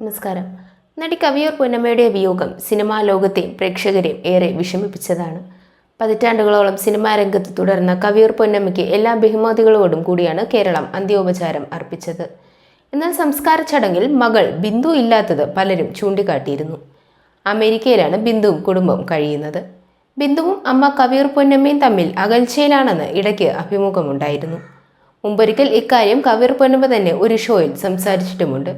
നമസ്കാരം. നടി കവിയൂർ പൊന്നമ്മയുടെ വിയോഗം സിനിമാ ലോകത്തെയും പ്രേക്ഷകരെയും ഏറെ വിഷമിപ്പിച്ചതാണ്. പതിറ്റാണ്ടുകളോളം സിനിമാ രംഗത്ത് തുടർന്ന കവിയൂർ പൊന്നമ്മയ്ക്ക് എല്ലാ ബഹുമതികളോടും കൂടിയാണ് കേരളം അന്ത്യോപചാരം അർപ്പിച്ചത്. എന്നാൽ സംസ്കാര ചടങ്ങിൽ മകൾ ബിന്ദു ഇല്ലാത്തത് പലരും ചൂണ്ടിക്കാട്ടിയിരുന്നു. അമേരിക്കയിലാണ് ബിന്ദുവും കുടുംബവും കഴിയുന്നത്. ബിന്ദുവും അമ്മ കവിയൂർ പൊന്നമ്മയും തമ്മിൽ അകൽച്ചയിലാണെന്ന് ഇടയ്ക്ക് അഭിമുഖമുണ്ടായിരുന്നു. മുമ്പൊരിക്കൽ ഇക്കാര്യം കവിയൂർ പൊന്നമ്മ തന്നെ ഒരു ഷോയിൽ സംസാരിച്ചിട്ടുമുണ്ട്.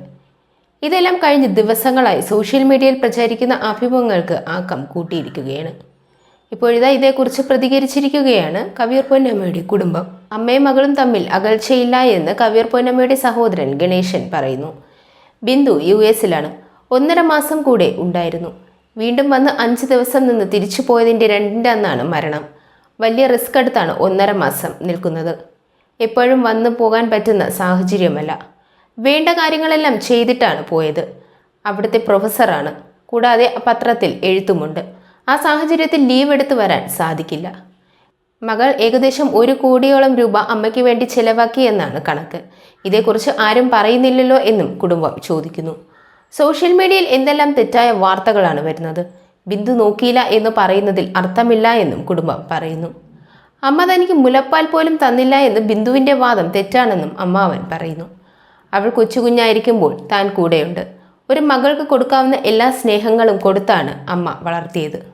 ഇതെല്ലാം കഴിഞ്ഞ് ദിവസങ്ങളായി സോഷ്യൽ മീഡിയയിൽ പ്രചരിക്കുന്ന അഭിമുഖങ്ങൾക്ക് ആക്കം കൂട്ടിയിരിക്കുകയാണ്. ഇപ്പോഴിതാ ഇതേക്കുറിച്ച് പ്രതികരിച്ചിരിക്കുകയാണ് കവിയർ പൊന്നമ്മയുടെ കുടുംബം. അമ്മയും മകളും തമ്മിൽ അകൽച്ചയില്ല എന്ന് കവിയർ പൊന്നമ്മയുടെ സഹോദരൻ ഗണേശൻ പറയുന്നു. ബിന്ദു യു എസിലാണ്. ഒന്നര മാസം കൂടെ ഉണ്ടായിരുന്നു. വീണ്ടും വന്ന് അഞ്ച് ദിവസം നിന്ന് തിരിച്ചു പോയതിന്റെ രണ്ടിന്റെ അന്നാണ് മരണം. വലിയ റിസ്ക് എടുത്താണ് ഒന്നര മാസം നിൽക്കുന്നത്. എപ്പോഴും വന്നു പോകാൻ പറ്റുന്ന സാഹചര്യമല്ല. വേണ്ട കാര്യങ്ങളെല്ലാം ചെയ്തിട്ടാണ് പോയത്. അവിടുത്തെ പ്രൊഫസറാണ്. കൂടാതെ പത്രത്തിൽ എഴുത്തുമുണ്ട്. ആ സാഹചര്യത്തിൽ ലീവ് എടുത്തു വരാൻ സാധിക്കില്ല. മകൾ ഏകദേശം ഒരു കോടിയോളം രൂപ അമ്മയ്ക്ക് വേണ്ടി ചെലവാക്കി എന്നാണ് കണക്ക്. ഇതേക്കുറിച്ച് ആരും പറയുന്നില്ലല്ലോ എന്നും കുടുംബം ചോദിക്കുന്നു. സോഷ്യൽ മീഡിയയിൽ എന്തെല്ലാം തെറ്റായ വാർത്തകളാണ് വരുന്നത്? ബിന്ദു നോക്കിയില്ല എന്ന് പറയുന്നതിൽ അർത്ഥമില്ല എന്നും കുടുംബം പറയുന്നു. അമ്മ തനിക്ക് മുലപ്പാൽ പോലും തന്നില്ല എന്ന് ബിന്ദുവിന്റെ വാദം തെറ്റാണെന്നും അമ്മാവൻ പറയുന്നു. അവൾ കൊച്ചുകുഞ്ഞായിരിക്കുമ്പോൾ താൻ കൂടെയുണ്ട്. ഒരു മകൾക്ക് കൊടുക്കാവുന്ന എല്ലാ സ്നേഹങ്ങളും കൊടുത്താണ് അമ്മ വളർത്തിയത്.